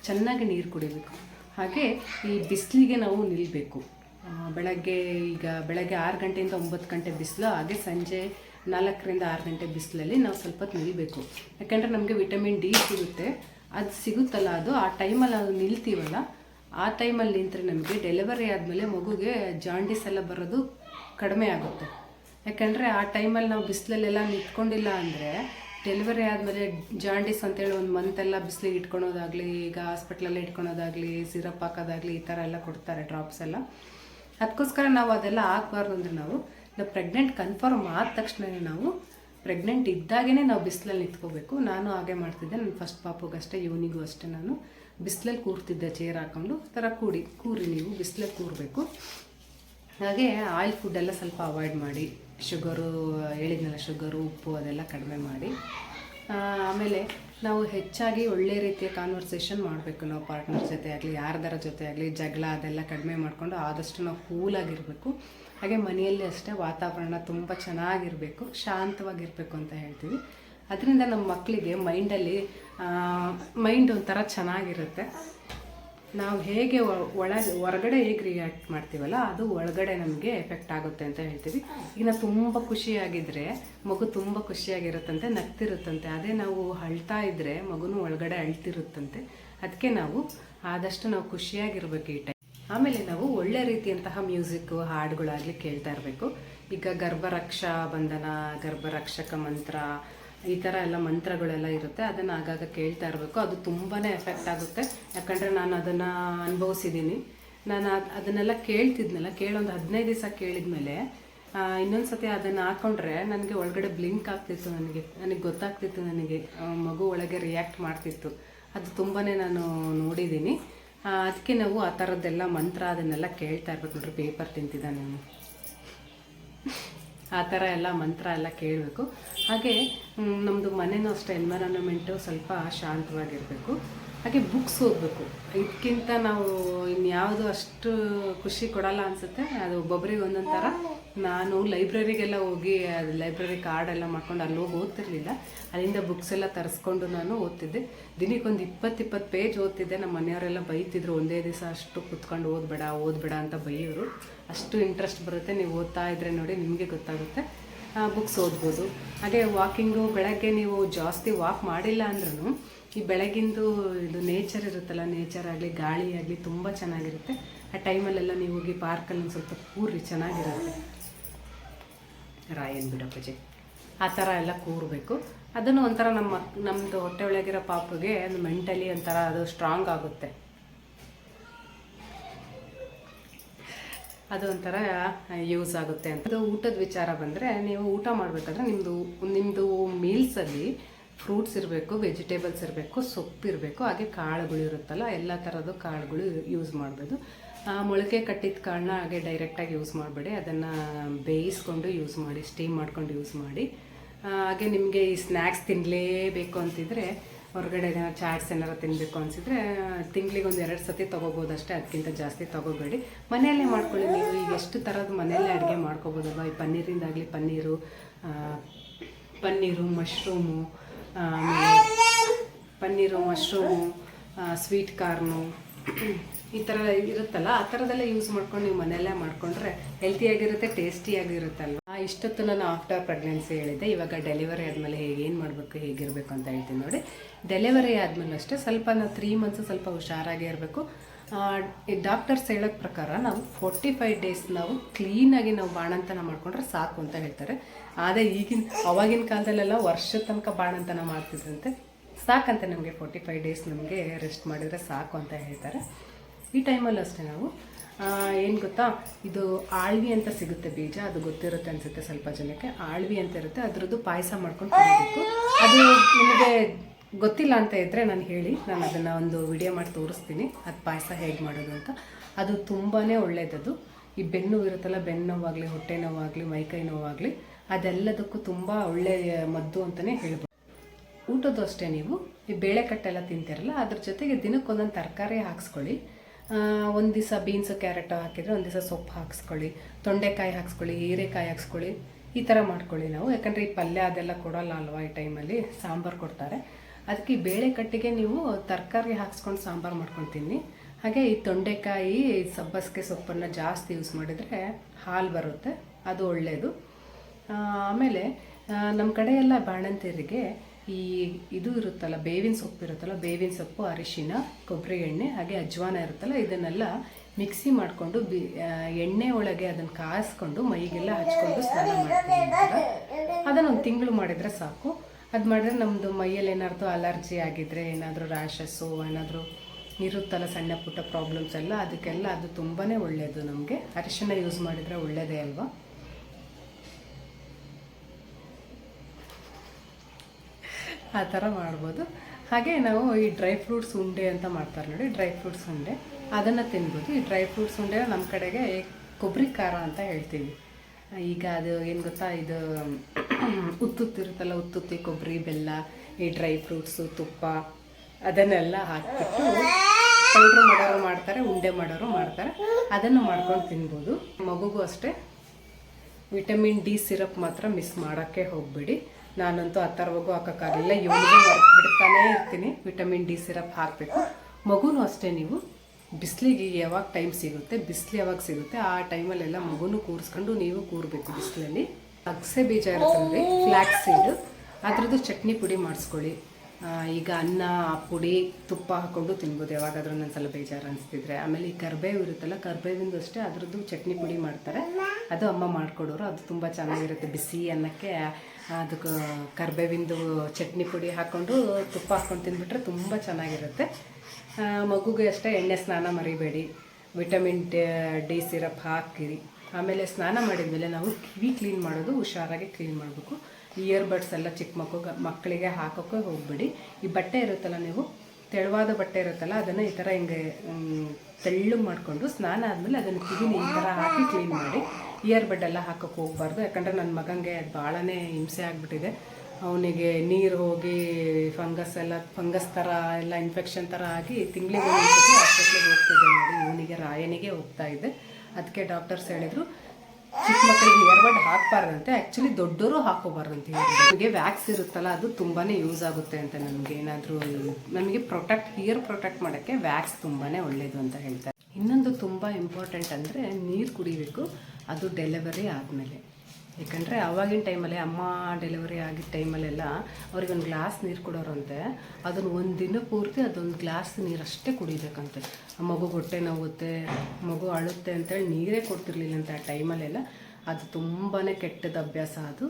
ಚೆನ್ನಾಗಿ ನೀರು ಕುಡಿಬೇಕು. ಹಾಗೆ ಈ ಬಿಸಿಲಿಗೆ ನಾವು ನಿಲ್ಲಬೇಕು ಬೆಳಗ್ಗೆ ಈಗ ಬೆಳಗ್ಗೆ ಆರು ಗಂಟೆಯಿಂದ ಒಂಬತ್ತು ಗಂಟೆ ಬಿಸಿಲು, ಹಾಗೆ ಸಂಜೆ ನಾಲ್ಕರಿಂದ ಆರು ಗಂಟೆ ಬಿಸಿಲಲ್ಲಿ ನಾವು ಸ್ವಲ್ಪ ನಿಲ್ಲಬೇಕು ಯಾಕೆಂದರೆ ನಮಗೆ ವಿಟಮಿನ್ ಡಿ ಸಿಗುತ್ತೆ. ಅದು ಸಿಗುತ್ತಲ್ಲ ಅದು. ಆ ಟೈಮಲ್ಲಿ ನಾವು ನಿಲ್ತೀವಲ್ಲ, ಆ ಟೈಮಲ್ಲಿ ನಿಂತರೆ ನಮಗೆ ಡೆಲಿವರಿ ಆದಮೇಲೆ ಮಗುಗೆ ಜಾಂಡಿಸ್ ಎಲ್ಲ ಬರೋದು ಕಡಿಮೆ ಆಗುತ್ತೆ. ಯಾಕೆಂದರೆ ಆ ಟೈಮಲ್ಲಿ ನಾವು ಬಿಸಿಲಲ್ಲೆಲ್ಲ ನಿಂತ್ಕೊಂಡಿಲ್ಲ ಅಂದರೆ ಡೆಲಿವರಿ ಆದಮೇಲೆ ಜಾಂಡಿಸ್ ಅಂತೇಳಿ ಒಂದು ಮಂತೆಲ್ಲ ಬಿಸಿಲಿಗೆ ಇಟ್ಕೊಳೋದಾಗಲಿ, ಈಗ ಹಾಸ್ಪಿಟ್ಲಲ್ಲಿ ಇಟ್ಕೊಳೋದಾಗಲಿ ಸಿರಪ್ ಹಾಕೋದಾಗಲಿ ಈ ಥರ ಎಲ್ಲ ಕೊಡ್ತಾರೆ ಡ್ರಾಪ್ಸ್ ಎಲ್ಲ. ಅದಕ್ಕೋಸ್ಕರ ನಾವು ಅದೆಲ್ಲ ಹಾಕ್ಬಾರ್ದು ಅಂದರೆ ನಾವು ನಾವು ಪ್ರೆಗ್ನೆಂಟ್ ಕನ್ಫರ್ಮ್ ಆದ ತಕ್ಷಣವೇ ನಾವು ಪ್ರೆಗ್ನೆಂಟ್ ಇದ್ದಾಗೇ ನಾವು ಬಿಸಿಲಲ್ಲಿ ನಿಂತ್ಕೋಬೇಕು. ನಾನು ಹಾಗೆ ಮಾಡ್ತಿದ್ದೆ. ನನ್ನ ಫಸ್ಟ್ ಪಾಪುಗಷ್ಟೇ ಇವನಿಗೂ ಅಷ್ಟೇ ನಾನು ಬಿಸಿಲಲ್ಲಿ ಕೂರ್ತಿದ್ದೆ. ಚೇರ್ ಹಾಕೊಂಡು ಆ ಥರ ಕೂಡಿ, ಕೂರಿ ನೀವು ಬಿಸಿಲಲ್ಲಿ ಕೂರಬೇಕು. ಹಾಗೆ ಆಯಿಲ್ ಫುಡ್ ಎಲ್ಲ ಸ್ವಲ್ಪ ಅವಾಯ್ಡ್ ಮಾಡಿ ಶುಗರು ಹೇಳಿದ್ನಲ್ಲ ಶುಗರು ಉಪ್ಪು ಅದೆಲ್ಲ ಕಡಿಮೆ ಮಾಡಿ. ಆಮೇಲೆ ನಾವು ಹೆಚ್ಚಾಗಿ ಒಳ್ಳೆ ರೀತಿಯ ಕಾನ್ವರ್ಸೇಷನ್ ಮಾಡಬೇಕು. ನಾವು ಪಾರ್ಟ್ನರ್ ಜೊತೆ ಆಗಲಿ, ಯಾರ್ದಾರ ಜೊತೆ ಆಗಲಿ, ಜಗಳ ಅದೆಲ್ಲ ಕಡಿಮೆ ಮಾಡಿಕೊಂಡು ಆದಷ್ಟು ನಾವು ಕೂಲಾಗಿರಬೇಕು ಹಾಗೆ ಮನೆಯಲ್ಲಿ ಅಷ್ಟೇ ವಾತಾವರಣ ತುಂಬ ಚೆನ್ನಾಗಿರಬೇಕು, ಶಾಂತವಾಗಿರಬೇಕು ಅಂತ ಹೇಳ್ತೀವಿ. ಅದರಿಂದ ನಮ್ಮ ಮಕ್ಕಳಿಗೆ ಮೈಂಡಲ್ಲಿ ಮೈಂಡ್ ಒಂಥರ ಚೆನ್ನಾಗಿರುತ್ತೆ. ನಾವು ಹೇಗೆ ಒಳ ಹೊರಗಡೆ ಹೇಗೆ ರಿಯಾಕ್ಟ್ ಮಾಡ್ತೀವಲ್ಲ, ಅದು ಒಳಗಡೆ ನಮಗೆ ಎಫೆಕ್ಟ್ ಆಗುತ್ತೆ ಅಂತ ಹೇಳ್ತೀವಿ. ಈಗ ನಾವು ತುಂಬ ಖುಷಿಯಾಗಿದ್ದರೆ ಮಗು ತುಂಬ ಖುಷಿಯಾಗಿರುತ್ತಂತೆ, ನಗ್ತಿರುತ್ತಂತೆ. ಅದೇ ನಾವು ಅಳ್ತಾ ಇದ್ದರೆ ಮಗುನೂ ಒಳಗಡೆ ಅಳ್ತಿರುತ್ತಂತೆ. ಅದಕ್ಕೆ ನಾವು ಆದಷ್ಟು ನಾವು ಖುಷಿಯಾಗಿರ್ಬೇಕು ಈ ಟೈಮ್ ಆಮೇಲೆ ನಾವು ಒಳ್ಳೆ ರೀತಿಯಂತಹ ಮ್ಯೂಸಿಕ್ಕು ಹಾಡುಗಳಾಗಲಿ ಕೇಳ್ತಾ ಇರಬೇಕು. ಈಗ ಗರ್ಭರಕ್ಷಾ ಬಂಧನ, ಗರ್ಭರಕ್ಷಕ ಮಂತ್ರ ಈ ಥರ ಎಲ್ಲ ಮಂತ್ರಗಳೆಲ್ಲ ಇರುತ್ತೆ, ಅದನ್ನು ಆಗಾಗ ಕೇಳ್ತಾ ಇರಬೇಕು. ಅದು ತುಂಬಾ ಎಫೆಕ್ಟ್ ಆಗುತ್ತೆ. ಯಾಕಂದರೆ ನಾನು ಅದನ್ನು ಅನುಭವಿಸಿದ್ದೀನಿ ನಾನು ಅದ್- ಅದನ್ನೆಲ್ಲ ಕೇಳ್ತಿದ್ನಲ್ಲ, ಕೇಳೊಂದು ಹದಿನೈದು ದಿವಸ ಕೇಳಿದ್ಮೇಲೆ ಇನ್ನೊಂದು ಸತಿ ಅದನ್ನು ಹಾಕೊಂಡ್ರೆ ನನಗೆ ಒಳಗಡೆ ಬ್ಲಿಂಕ್ ಆಗ್ತಿತ್ತು ನನಗೆ. ನನಗೆ ಗೊತ್ತಾಗ್ತಿತ್ತು ನನಗೆ ಮಗು ಒಳಗೆ ರಿಯಾಕ್ಟ್ ಮಾಡ್ತಿತ್ತು. ಅದು ತುಂಬಾ ನಾನು ನೋಡಿದ್ದೀನಿ ಅದಕ್ಕೆ ನಾವು ಆ ಥರದ್ದೆಲ್ಲ ಮಂತ್ರ ಅದನ್ನೆಲ್ಲ ಕೇಳ್ತಾ ಇರ್ಬೇಕು ನೋಡ್ರಿ, ಪೇಪರ್ ತಿಂತಿದ್ದಾನೆ ನಾನು ಆ ಥರ ಎಲ್ಲ ಮಂತ್ರ ಎಲ್ಲ ಕೇಳಬೇಕು. ಹಾಗೆ ನಮ್ಮದು ಮನೇನೂ ಅಷ್ಟೇ ಎನ್ವೈರನ್ಮೆಂಟು ಸ್ವಲ್ಪ ಶಾಂತವಾಗಿರಬೇಕು. ಹಾಗೆ ಬುಕ್ಸ್ ಓದಬೇಕು. ಇದಕ್ಕಿಂತ ನಾವು ಇನ್ಯಾವುದು ಅಷ್ಟು ಖುಷಿ ಕೊಡಲ್ಲ ಅನಿಸುತ್ತೆ. ಅದು ಒಬ್ಬೊಬ್ರಿಗೆ ಒಂದೊಂದು ಥರ ನಾನು ಲೈಬ್ರರಿಗೆಲ್ಲ ಹೋಗಿ ಅದು ಲೈಬ್ರರಿ ಕಾರ್ಡೆಲ್ಲ ಮಾಡ್ಕೊಂಡು ಅಲ್ಲಿ ಹೋಗಿ ಓದ್ತಿರ್ಲಿಲ್ಲ. ಅಲ್ಲಿಂದ ಬುಕ್ಸ್ ಎಲ್ಲ ತರಿಸ್ಕೊಂಡು ನಾನು ಓದ್ತಿದ್ದೆ. ದಿನಕ್ಕೊಂದು ಇಪ್ಪತ್ತು ಇಪ್ಪತ್ತು ಪೇಜ್ ಓದ್ತಿದ್ದೆ. ನಮ್ಮ ಮನೆಯವರೆಲ್ಲ ಬೈತಿದ್ರು, ಒಂದೇ ದಿವಸ ಅಷ್ಟು ಕುತ್ಕೊಂಡು ಓದಬೇಡ ಓದಬೇಡ ಅಂತ ಬೈಯೋರು. ಅಷ್ಟು ಇಂಟ್ರೆಸ್ಟ್ ಬರುತ್ತೆ. ನೀವು ಓದ್ತಾ ಇದ್ರೆ ನೋಡಿ ನಿಮಗೆ ಗೊತ್ತಾಗುತ್ತೆ. ಬುಕ್ಸ್ ಓದ್ಬೋದು. ಹಾಗೆ ವಾಕಿಂಗು ಬೆಳಗ್ಗೆ ನೀವು ಜಾಸ್ತಿ ವಾಕ್ ಮಾಡಿಲ್ಲ ಅಂದ್ರೂ ಈ ಬೆಳಗಿಂದು ಇದು ನೇಚರ್ ಇರುತ್ತಲ್ಲ ನೇಚರ್ ಆಗಲಿ, ಗಾಳಿ ಆಗಲಿ ತುಂಬ ಚೆನ್ನಾಗಿರುತ್ತೆ. ಆ ಟೈಮಲ್ಲೆಲ್ಲ ನೀವು ಹೋಗಿ ಪಾರ್ಕಲ್ಲಿ ಒಂದು ಸ್ವಲ್ಪ ಕೂರ್ರಿ, ಚೆನ್ನಾಗಿರುತ್ತೆ. ರಾಯನ್ ಬಿಡಪ್ಪಜಿ. ಆ ಥರ ಎಲ್ಲ ಕೂರಬೇಕು. ಅದನ್ನು ಒಂಥರ ನಮ್ಮ ನಮ್ಮದು ಹೊಟ್ಟೆ ಒಳಗಿರೋ ಪಾಪುಗೆ ಅದು ಮೆಂಟಲಿ ಒಂಥರ ಅದು ಸ್ಟ್ರಾಂಗ್ ಆಗುತ್ತೆ. ಅದು ಒಂಥರ ಯೂಸ್ ಆಗುತ್ತೆ ಅಂತ. ಅದು ಊಟದ ವಿಚಾರ ಬಂದರೆ ನೀವು ಊಟ ಮಾಡಬೇಕಾದ್ರೆ ನಿಮ್ಮದು ನಿಮ್ಮದು ಮೀಲ್ಸಲ್ಲಿ ಫ್ರೂಟ್ಸ್ ಇರಬೇಕು, ವೆಜಿಟೇಬಲ್ಸ್ ಇರಬೇಕು, ಸೊಪ್ಪು ಇರಬೇಕು, ಹಾಗೆ ಕಾಳುಗಳು ಇರುತ್ತಲ್ಲ, ಎಲ್ಲ ಥರದ್ದು ಕಾಳುಗಳು ಯೂಸ್ ಮಾಡ್ಬೋದು. ಮೊಳಕೆ ಕಟ್ಟಿದ ಕಾಳನ್ನ ಹಾಗೆ ಡೈರೆಕ್ಟಾಗಿ ಯೂಸ್ ಮಾಡಬೇಡಿ, ಅದನ್ನು ಬೇಯಿಸ್ಕೊಂಡು ಯೂಸ್ ಮಾಡಿ ಸ್ಟೀಮ್ ಮಾಡ್ಕೊಂಡು ಯೂಸ್ ಮಾಡಿ. ಹಾಗೆ ನಿಮಗೆ ಈ ಸ್ನ್ಯಾಕ್ಸ್ ತಿನ್ನಲೇಬೇಕು ಅಂತಿದ್ರೆ, ಹೊರಗಡೆ ಚಾಟ್ಸ್ ಏನಾರು ತಿನ್ನಬೇಕು ಅನಿಸಿದ್ರೆ, ತಿಂಗಳಿಗೆ ಒಂದು ಎರಡು ಸತಿ ತೊಗೋಬೋದು ಅಷ್ಟೇ ಅದಕ್ಕಿಂತ ಜಾಸ್ತಿ ತೊಗೋಬೇಡಿ. ಮನೆಯಲ್ಲೇ ಮಾಡ್ಕೊಳ್ಳಿ ನೀವು, ಈಗ ಎಷ್ಟು ಥರದ ಮನೆಯಲ್ಲೇ ಅಡುಗೆ ಮಾಡ್ಕೋಬೋದಲ್ವ? ಈ ಪನ್ನೀರಿಂದಾಗಲಿ paneer paneer mushroom paneer mushroom sweet corn ಈ ಥರ ಇರುತ್ತಲ್ಲ ಆ ಥರದೆಲ್ಲ ಯೂಸ್ ಮಾಡ್ಕೊಂಡು ನೀವು ಮನೆಯಲ್ಲೇ ಮಾಡಿಕೊಂಡ್ರೆ ಹೆಲ್ತಿಯಾಗಿರುತ್ತೆ ಟೇಸ್ಟಿಯಾಗಿರುತ್ತಲ್ಲ ಆ, ಇಷ್ಟೊತ್ತು ನಾನು ಆಫ್ಟರ್ ಪ್ರೆಗ್ನೆನ್ಸಿ ಹೇಳಿದ್ದೆ. ಇವಾಗ ಡೆಲಿವರಿ ಆದಮೇಲೆ ಹೇಗೆ ಏನು ಮಾಡಬೇಕು ಹೇಗಿರಬೇಕು ಅಂತ ಹೇಳ್ತೀನಿ ನೋಡಿ. ಡೆಲಿವರಿ ಆದಮೇಲೆ ಅಷ್ಟೇ ಸ್ವಲ್ಪ ನಾವು ತ್ರೀ ಮಂತ್ಸ್ ಸ್ವಲ್ಪ ಹುಷಾರಾಗೇ ಇರಬೇಕು. ಡಾಕ್ಟರ್ಸ್ ಹೇಳೋ ಪ್ರಕಾರ ನಾವು ಫೋರ್ಟಿ ಫೈವ್ ಡೇಸ್ ನಾವು ಕ್ಲೀನಾಗಿ ನಾವು ಬಾಣಂತನ ಮಾಡಿಕೊಂಡ್ರೆ ಸಾಕು ಅಂತ ಹೇಳ್ತಾರೆ. ಆದರೆ ಈಗಿನ ಅವಾಗಿನ ಕಾಲದಲ್ಲೆಲ್ಲ ವರ್ಷದ ತನಕ ಬಾಣಂತನ ಮಾಡ್ತಿದ್ರಂತೆ. ಸಾಕಂತೆ ನಮಗೆ ಫೋರ್ಟಿ ಫೈವ್ ಡೇಸ್ ನಮಗೆ ರೆಸ್ಟ್ ಮಾಡಿದರೆ ಸಾಕು ಅಂತ ಹೇಳ್ತಾರೆ. ಈ ಟೈಮಲ್ಲಿ ಅಷ್ಟೇ ನಾವು. ಏನು ಗೊತ್ತಾ? ಇದು ಆಳ್ವಿ ಅಂತ ಸಿಗುತ್ತೆ ಬೀಜ, ಅದು ಗೊತ್ತಿರುತ್ತೆ ಅನಿಸುತ್ತೆ ಸ್ವಲ್ಪ ಜನಕ್ಕೆ. ಆಳ್ವಿ ಅಂತ ಇರುತ್ತೆ, ಅದರದ್ದು ಪಾಯಸ ಮಾಡ್ಕೊಂಡು ಕುಡಿಬೇಕು ಅದು ನಿಮಗೆ ಗೊತ್ತಿಲ್ಲ ಅಂತ ಇದ್ದರೆ ನಾನು ಹೇಳಿ, ನಾನು ಅದನ್ನು ಒಂದು ವಿಡಿಯೋ ಮಾಡಿ ತೋರಿಸ್ತೀನಿ. ಅದು ಪಾಯಸ ಹೇಗೆ ಮಾಡೋದು ಅಂತ. ಅದು ತುಂಬಾ ಒಳ್ಳೆಯದದು ಈ ಬೆನ್ನು ಇರುತ್ತಲ್ಲ ಬೆನ್ನು ನೋವಾಗಲಿ ಹೊಟ್ಟೆ ನೋವಾಗಲಿ, ಮೈಕೈ ನೋವಾಗಲಿ ಅದೆಲ್ಲದಕ್ಕೂ ತುಂಬ ಒಳ್ಳೆಯ ಮದ್ದು ಅಂತಲೇ ಹೇಳ್ಬೋದು. ಊಟದ್ದು ಅಷ್ಟೇ ನೀವು. ಈ ಬೇಳೆಕಟ್ಟೆಲ್ಲ ತಿಂತಿರಲ್ಲ, ಅದ್ರ ಜೊತೆಗೆ ದಿನಕ್ಕೆ ಒಂದೊಂದು ತರಕಾರಿ ಹಾಕ್ಸ್ಕೊಳ್ಳಿ. ಒಂದು ದಿವಸ ಬೀನ್ಸು, ಕ್ಯಾರೆಟ್ ಹಾಕಿದರೆ ಒಂದು ದಿವಸ ಸೊಪ್ಪು ಹಾಕ್ಸ್ಕೊಳ್ಳಿ, ತೊಂಡೆಕಾಯಿ ಹಾಕ್ಸ್ಕೊಳ್ಳಿ, ಹೀರೆಕಾಯಿ ಹಾಕ್ಸ್ಕೊಳ್ಳಿ, ಈ ಥರ ಮಾಡ್ಕೊಳ್ಳಿ ನಾವು. ಯಾಕಂದರೆ ಈ ಪಲ್ಯ ಅದೆಲ್ಲ ಕೊಡೋಲ್ಲ ಅಲ್ವಾ ಈ ಟೈಮಲ್ಲಿ, ಸಾಂಬಾರು ಕೊಡ್ತಾರೆ. ಅದಕ್ಕೆ ಈ ಬೇಳೆ ಕಟ್ಟಿಗೆ ನೀವು ತರಕಾರಿ ಹಾಕ್ಸ್ಕೊಂಡು ಸಾಂಬಾರು ಮಾಡ್ಕೊಂಡು ತಿನ್ನಿ. ಹಾಗೆ ಈ ತೊಂಡೆಕಾಯಿ, ಸಬ್ಬಸಿಗೆ ಸೊಪ್ಪನ್ನು ಜಾಸ್ತಿ ಯೂಸ್ ಮಾಡಿದರೆ ಹಾಲು ಬರುತ್ತೆ, ಅದು ಒಳ್ಳೆಯದು ಆಮೇಲೆ ನಮ್ಮ ಕಡೆಯೆಲ್ಲ ಬಾಣಂತಿಯರಿಗೆ ಈ ಇದು ಇರುತ್ತಲ್ಲ, ಬೇವಿನ ಸೊಪ್ಪು ಇರುತ್ತಲ್ಲ, ಬೇವಿನ ಸೊಪ್ಪು, ಅರಿಶಿನ, ಕೊಬ್ಬರಿ ಎಣ್ಣೆ, ಹಾಗೆ ಅಜ್ವಾನ ಇರುತ್ತಲ್ಲ, ಇದನ್ನೆಲ್ಲ ಮಿಕ್ಸಿ ಮಾಡಿಕೊಂಡು ಬಿ ಎಣ್ಣೆ ಒಳಗೆ ಅದನ್ನು ಕಾಯಿಸ್ಕೊಂಡು ಮೈಗೆಲ್ಲ ಹಚ್ಕೊಂಡು ಸ್ನಾನ ಮಾಡ್ತಾರೆ ಅದನ್ನು ಒಂದು ತಿಂಗಳು ಮಾಡಿದರೆ ಸಾಕು. ಅದು ಮಾಡಿದ್ರೆ ನಮ್ಮದು ಮೈಯಲ್ಲಿ ಏನಾದ್ರು ಅಲರ್ಜಿ ಆಗಿದ್ರೆ, ಏನಾದರೂ ರ್ಯಾಷಸ್ಸು, ಏನಾದರೂ ಇರುತ್ತಲ್ಲ ಸಣ್ಣ ಪುಟ್ಟ ಪ್ರಾಬ್ಲಮ್ಸ್ ಎಲ್ಲ, ಅದಕ್ಕೆಲ್ಲ ಅದು ತುಂಬಾ ಒಳ್ಳೆಯದು ನಮಗೆ. ಅರಿಶಿನ ಯೂಸ್ ಮಾಡಿದರೆ ಒಳ್ಳೆಯದೇ ಅಲ್ವಾ? ಆ ಥರ ಮಾಡ್ಬೋದು. ಹಾಗೆ ನಾವು ಈ ಡ್ರೈ ಫ್ರೂಟ್ಸ್ ಉಂಡೆ ಅಂತ ಮಾಡ್ತಾರೆ ನೋಡಿ ಡ್ರೈ ಫ್ರೂಟ್ಸ್ ಉಂಡೆ. ಅದನ್ನು ತಿನ್ಬೋದು. ಈ ಡ್ರೈ ಫ್ರೂಟ್ಸ್ ಉಂಡೆ ನಮ್ಮ ಕಡೆಗೆ ಕೊಬ್ಬರಿ ಖಾರ ಅಂತ ಹೇಳ್ತೀವಿ. ಈಗ ಅದು ಏನು ಗೊತ್ತಾ, ಇದು ಉತ್ತುತ್ತಿರುತ್ತಲ್ಲ (clears throat) ಉತ್ತುತ್ತಿ ಕೊಬ್ಬರಿ ಬೆಲ್ಲ, ಈ ಡ್ರೈ ಫ್ರೂಟ್ಸು ತುಪ್ಪ, ಅದನ್ನೆಲ್ಲ ಹಾಕಿಬಿಟ್ಟು ಪೌಡ್ರ್ ಮಾಡೋರು ಮಾಡ್ತಾರೆ, ಉಂಡೆ ಮಾಡೋರು ಮಾಡ್ತಾರೆ. ಅದನ್ನು ಮಾಡ್ಕೊಂಡು ತಿನ್ಬೋದು. ಮಗುಗೂ ಅಷ್ಟೇ. ವಿಟಮಿನ್ ಡಿ ಸಿರಪ್ ಮಾತ್ರ ಮಿಸ್ ಮಾಡೋಕ್ಕೆ ಹೋಗಬೇಡಿ. ನಾನಂತೂ ಆ ಥರವಾಗೂ ಹಾಕೋಕ್ಕಾಗಲಿಲ್ಲ. ಇವನಿಗೆ ಬಿಡ್ತಾನೇ ಇರ್ತೀನಿ. ವಿಟಮಿನ್ ಡಿ ಸಿರಪ್ ಹಾಕಬೇಕು. ಮಗುನೂ ಅಷ್ಟೇ ನೀವು. ಬಿಸಿಲಿಗೆ ಯಾವಾಗ ಟೈಮ್ ಸಿಗುತ್ತೆ, ಬಿಸಿಲು ಯಾವಾಗ ಸಿಗುತ್ತೆ, ಆ ಟೈಮಲ್ಲೆಲ್ಲ ಮಗುನೂ ಕೂರಿಸ್ಕೊಂಡು ನೀವು ಕೂರಬೇಕು ಬಿಸಿಲಲ್ಲಿ. ಅಗಸೆ ಬೀಜ ಇರುತ್ತಂದ್ರೆ ಫ್ಲ್ಯಾಕ್ಸ್ ಸೀಡು. ಅದರದ್ದು ಚಟ್ನಿ ಪುಡಿ ಮಾಡಿಸ್ಕೊಳ್ಳಿ. ಈಗ ಅನ್ನ, ಪುಡಿ, ತುಪ್ಪ ಹಾಕ್ಕೊಂಡು ತಿನ್ಬೋದು. ಯಾವಾಗಾದ್ರೂ ಒಂದೊಂದ್ಸಲ ಬೇಜಾರು ಅನಿಸ್ತಿದ್ರೆ. ಆಮೇಲೆ ಈ ಕರ್ಬೇವು ಇರುತ್ತಲ್ಲ, ಕರ್ಬೇವಿಂದು ಅಷ್ಟೇ. ಅದ್ರದ್ದು ಚಟ್ನಿ ಪುಡಿ ಮಾಡ್ತಾರೆ. ಅದು ಅಮ್ಮ ಮಾಡಿಕೊಡೋರು. ಅದು ತುಂಬ ಚೆನ್ನಾಗಿರುತ್ತೆ. ಬಿಸಿ ಅನ್ನಕ್ಕೆ ಅದಕ್ಕೆ ಕರ್ಬೇವಿಂದು ಚಟ್ನಿ ಪುಡಿ ಹಾಕ್ಕೊಂಡು ತುಪ್ಪ ಹಾಕ್ಕೊಂಡು ತಿಂದ್ಬಿಟ್ರೆ ತುಂಬ ಚೆನ್ನಾಗಿರುತ್ತೆ. ಮಗುಗೆ ಅಷ್ಟೇ ಎಣ್ಣೆ ಸ್ನಾನ ಮರಿಬೇಡಿ. ವಿಟಮಿನ್ ಡಿ ಸಿರಪ್ ಹಾಕಿರಿ. ಆಮೇಲೆ ಸ್ನಾನ ಮಾಡಿದ ಮೇಲೆ ನಾವು ಕಿವಿ ಕ್ಲೀನ್ ಮಾಡೋದು, ಹುಷಾರಾಗಿ ಕ್ಲೀನ್ ಮಾಡಬೇಕು. ಇಯರ್ ಬಡ್ಸ್ ಎಲ್ಲ ಚಿಕ್ಕ ಮಕ್ಕಳು ಮಕ್ಕಳಿಗೆ ಹಾಕೋಕ್ಕೆ ಹೋಗಬೇಡಿ. ಈ ಬಟ್ಟೆ ಇರುತ್ತಲ್ಲ ನೀವು, ತೆಳುವಾದ ಬಟ್ಟೆ ಇರುತ್ತಲ್ಲ, ಅದನ್ನು ಈ ಥರ ಹಿಂಗೆ ತೆಳ್ಳು ಮಾಡಿಕೊಂಡು ಸ್ನಾನ ಆದಮೇಲೆ ಅದನ್ನು ಕಿವಿನ ಈ ಥರ ಹಾಕಿ ಕ್ಲೀನ್ ಮಾಡಿ ಇಯರ್ ಬಡ್ ಎಲ್ಲ ಹಾಕೋಕ್ಕೆ ಹೋಗ್ಬಾರ್ದು. ಯಾಕಂದರೆ ನನ್ನ ಮಗನಿಗೆ ಅದು ಭಾಳನೇ ಹಿಂಸೆ ಆಗಿಬಿಟ್ಟಿದೆ. ಅವನಿಗೆ ನೀರು ಹೋಗಿ ಫಂಗಸ್ ಎಲ್ಲ ಫಂಗಸ್ ಥರ ಎಲ್ಲ ಇನ್ಫೆಕ್ಷನ್ ಥರ ಆಗಿ ತಿಂಗಳಿಗೆ ಹಾಸ್ಪಿಟ್ಲಿಗೆ ಹೋಗ್ತಿದ್ದೆ ನೋಡಿ. ಇವನಿಗೆ ರಾಯನಿಗೆ ಹೋಗ್ತಾ ಇದ್ದೆ. ಅದಕ್ಕೆ ಡಾಕ್ಟರ್ಸ್ ಹೇಳಿದರು ಚಿಕ್ಕ ಮಕ್ಕಳಿಗೆ ಇಯರ್ಬಡ್ ಹಾಕ್ಬಾರ್ದಂತೆ ಆ್ಯಕ್ಚುಲಿ ದೊಡ್ಡವರು ಹಾಕೋಬಾರ್ದಂತೆ ನಮಗೆ ವ್ಯಾಕ್ಸ್ ಇರುತ್ತಲ್ಲ, ಅದು ತುಂಬಾ ಯೂಸ್ ಆಗುತ್ತೆ ಅಂತ ನಮಗೆ ಏನಾದರೂ ನಮಗೆ ಪ್ರೊಟೆಕ್ಟ್ ಇಯರ್ ಪ್ರೊಟೆಕ್ಟ್ ಮಾಡೋಕ್ಕೆ ವ್ಯಾಕ್ಸ್ ತುಂಬಾ ಒಳ್ಳೆಯದು ಅಂತ ಹೇಳ್ತಾರೆ. ಇನ್ನೊಂದು ತುಂಬ ಇಂಪಾರ್ಟೆಂಟ್ ಅಂದರೆ ನೀರು ಕುಡಿಬೇಕು, ಅದು ಡೆಲಿವರಿ ಆದಮೇಲೆ. ಯಾಕಂದರೆ ಅವಾಗಿನ ಟೈಮಲ್ಲಿ ಅಮ್ಮ ಡೆಲಿವರಿ ಆಗಿದ್ದ ಟೈಮಲ್ಲೆಲ್ಲ ಅವ್ರಿಗೆ ಒಂದು ಗ್ಲಾಸ್ ನೀರು ಕೊಡೋರಂತೆ. ಅದನ್ನು ಒಂದು ದಿನ ಪೂರ್ತಿ ಅದೊಂದು ಗ್ಲಾಸ್ ನೀರಷ್ಟೇ ಕುಡಿಬೇಕಂತೆ. ಮಗು ಹೊಟ್ಟೆ ನೋವುತ್ತೆ, ಮಗು ಅಳುತ್ತೆ ಅಂತೇಳಿ ನೀರೇ ಕೊಡ್ತಿರ್ಲಿಲ್ಲಂತೆ ಆ ಟೈಮಲ್ಲೆಲ್ಲ. ಅದು ತುಂಬಾ ಕೆಟ್ಟದ ಅಭ್ಯಾಸ ಅದು.